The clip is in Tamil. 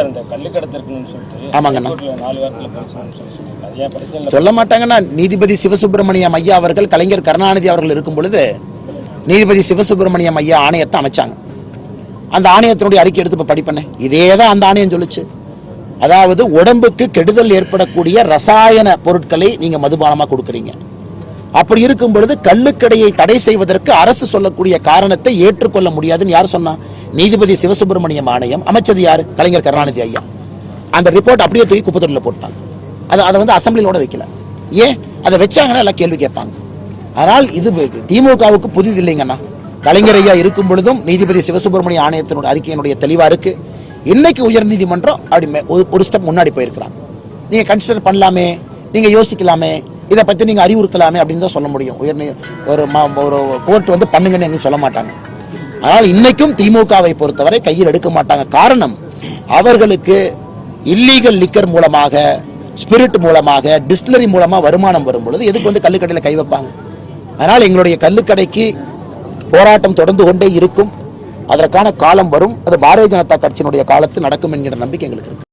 சார் இந்த கள்ளுக்கடத்து இருக்குன்னு சொல்லிட்டு ஆமாங்கண்ணா. ஹைகோர்ட்ல நாலு வாரத்தில் பிரச்சனைன்னு சொல்லி பிரச்சனை மாட்டாங்கன்னா நீதிபதி சிவசுப்பிரமணியம் ஐயா அவர்கள் கலைஞர் கருணாநிதி அவர்கள் இருக்கும் பொழுது நீதிபதி சிவசுப்பிரமணியம் ஐயா ஆணையத்தை அமைச்சாங்க. அந்த ஆணையத்தினுடைய அறிக்கை எடுத்து இப்போ படிப்பேன் இதே தான் அந்த ஆணையம் சொல்லுச்சு. அதாவது உடம்புக்கு கெடுதல் ஏற்படக்கூடிய ரசாயன பொருட்களை நீங்க மதுபானமா கொடுக்குறீங்க. அப்படி இருக்கும் பொழுது கள்ளுக்கடையை தடை செய்வதற்கு அரசு சொல்லக்கூடிய காரணத்தை ஏற்றுக்கொள்ள முடியாதுன்னு யார் சொன்னா? நீதிபதி சிவசுப்பிரமணியம் ஆணையம் அமைச்சது யார்? கலைஞர் கருணாநிதி ஐயா. அந்த ரிப்போர்ட் அப்படியே தூக்கி குப்பத்தொட்டில் போட்டாங்க. அதை அதை வந்து அசம்பிளிலோட வைக்கல. ஏன்? அதை வச்சாங்கன்னா எல்லாம் கேள்வி கேட்பாங்க. ஆனால் இது திமுகவுக்கு புதிது இல்லைங்கண்ணா. கலைஞர் ஐயா இருக்கும் பொழுதும் நீதிபதி சிவசுப்பிரமணிய ஆணையத்தினுடைய அறிக்கையினுடைய தெளிவா இருக்கு. இன்னைக்கு உயர்நீதிமன்றம் அப்படி ஒரு- ஒரு ஸ்டெப் முன்னாடி போயிருக்கிறாங்க. நீங்க கன்சிடர் பண்ணலாமே நீங்க யோசிக்கலாமே இதை பத்தி நீங்க அறிவுறுத்தலாமே அப்படின்னு தான் சொல்ல முடியும். உயர் ஒரு ஒரு கோர்ட் வந்து பண்ணுங்கன்னு எங்கேயும் சொல்ல மாட்டாங்க. ஆனால் இன்னைக்கும் திமுகவை பொறுத்தவரை கையில் எடுக்க மாட்டாங்க. காரணம் அவர்களுக்கு இல்லீகல் லிக்கர் மூலமாக ஸ்பிரிட் மூலமாக டிஸ்டிலரி மூலமாக வருமானம் வரும் பொழுது எதுக்கு வந்து கல்லுக்கடையில் கை வைப்பாங்க? அதனால் எங்களுடைய கல்லுக்கடைக்கு போராட்டம் தொடர்ந்து கொண்டே இருக்கும். அதற்கான காலம் வரும். அது பாரதிய ஜனதா கட்சியினுடைய காலத்தில் நடக்கும் என்கிற நம்பிக்கை எங்களுக்கு இருக்கு.